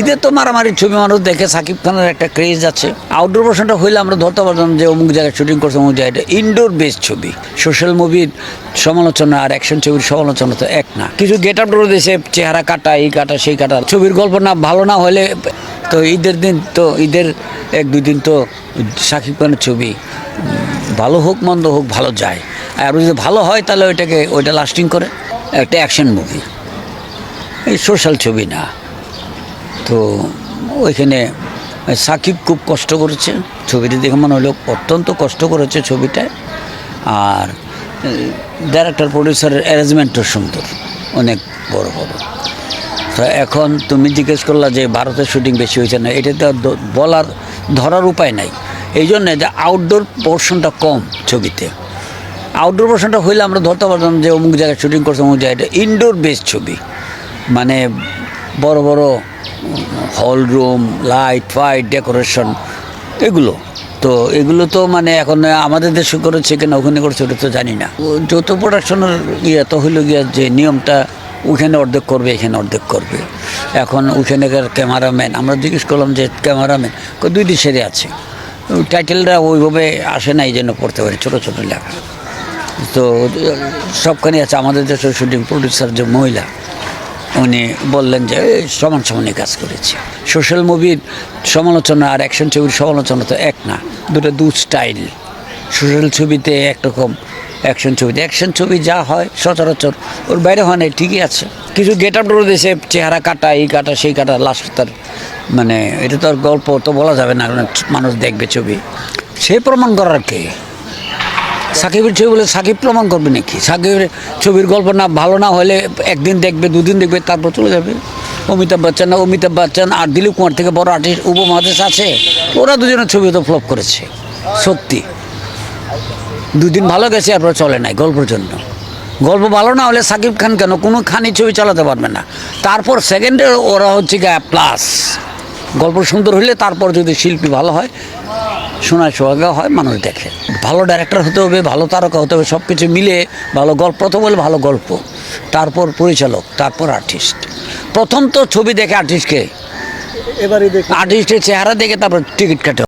ঈদের তো মারামারি ছবি, মানুষ দেখে সাকিব খানের একটা ক্রেজ আছে। আউটডোর ভার্সনটা হইলে আমরা ধরতে পারতাম যে অমুক জায়গায় শুটিং করছে, অমুক জায়গায় ইনডোর বেস ছবি। সোশ্যাল মুভির সমালোচনা আর অ্যাকশন ছবির সমালোচনা তো এক না। কিছু গেট আপ করে দিয়েছে, চেহারা কাটা, এই কাটা, সেই কাটা। ছবির গল্প না, ভালো না হলে তো ঈদের দিন তো, ঈদের এক, দুই দিন তো সাকিব খানের ছবি ভালো হোক, মন্দ হোক, ভালো যায়। আর যদি ভালো হয়, তাহলে ওইটাকে, ওইটা লাস্টিং করে। একটা অ্যাকশন মুভি এই সোশ্যাল ছবি না। তো ওইখানে সাকিব খুব কষ্ট করেছে, ছবিটি দেখে মনে হলো অত্যন্ত কষ্ট করেছে ছবিটায় আর ডাইরেক্টর প্রডিউসারের অ্যারেঞ্জমেন্টও সুন্দর, অনেক বড় বড়। তো এখন তুমি জিজ্ঞেস করলা যে ভারতের শুটিং বেশি হয়েছে না, এটা তো বলার, ধরার উপায় নাই। এই জন্যে যে আউটডোর পোর্শনটা কম ছবিতে। আউটডোর পোর্শনটা হইলে আমরা ধরতে পারতাম যে অমুক জায়গায় শুটিং করছে, অমুক জায়গায় ইনডোর বেস ছবি। মানে বড় বড় hall room, light, fight, decoration, এগুলো। তো এগুলো তো মানে এখন আমাদের দেশে করেছে কিনা, ওখানে করেছে, ওটা তো জানি না। যৌথ প্রোডাকশনের ইয়ে তো হইল গিয়া যে নিয়মটা, ওখানে অর্ধেক করবে, এখানে অর্ধেক করবে। এখন ওখানেকার ক্যামেরাম্যান, আমরা জিজ্ঞেস করলাম যে ক্যামেরাম্যান দুই দেশেরই আছে। ওই টাইটেলটা ওইভাবে আসে না এই জন্য পড়তে পারি, ছোটো ছোটো লেখা। তো সবখানে আছে, আমাদের দেশের শুটিং প্রডিউসার যে মহিলা উনি বললেন যে সমান সমানই কাজ করেছে। সোশ্যাল মুভির সমালোচনা আর অ্যাকশন ছবির সমালোচনা তো এক না, দুটো দু স্টাইল। সোশ্যাল ছবিতে একরকম অ্যাকশন ছবিতে। অ্যাকশন ছবি যা হয় সচরাচর ওর বাইরে হয় না, ঠিকই আছে। কিছু গেট আপ ডোরে দিয়েছে, চেহারা কাটা, এই কাটা, সেই কাটা লাস্ট তার মানে এটা তো আর গল্প তো বলা যাবে না মানুষ দেখবে ছবি। সে প্রমাণ করার কে? সাকিবের ছবি বলে সাকিব প্রমাণ করবে নাকি? সাকিবের ছবির গল্প না ভালো না হলে একদিন দেখবে, দুদিন দেখবে, তারপর চলে যাবে। অমিতাভ বচ্চন না, অমিতাভ বচ্চন আর দিলীপ কুমার থেকে বড় আর্টিস্ট উপমহাদেশ আছে। ওরা দুজনের ছবি তো ফ্লপ করেছে, সত্যি। দুদিন ভালো গেছে, এরপর চলে নাই গল্পের জন্য। গল্প ভালো না হলে সাকিব খান কেন? কোনো খানি ছবি চালাতে পারবে না। তারপর সেকেন্ডে ওরা হচ্ছে গা প্লাস গল্প সুন্দর হলে তারপর যদি শিল্পী ভালো হয় শোনায় সোহাগা হয় মানুষ দেখে। ভালো ডাইরেক্টর হতে হবে ভালো তারকা হতে হবে সব কিছু মিলে ভালো গল্প প্রথম হলে ভালো গল্প তারপর পরিচালক তারপর আর্টিস্ট প্রথম তো ছবি দেখে আর্টিস্টকে এবারে আর্টিস্টের চেহারা দেখে তারপর টিকিট কাটে।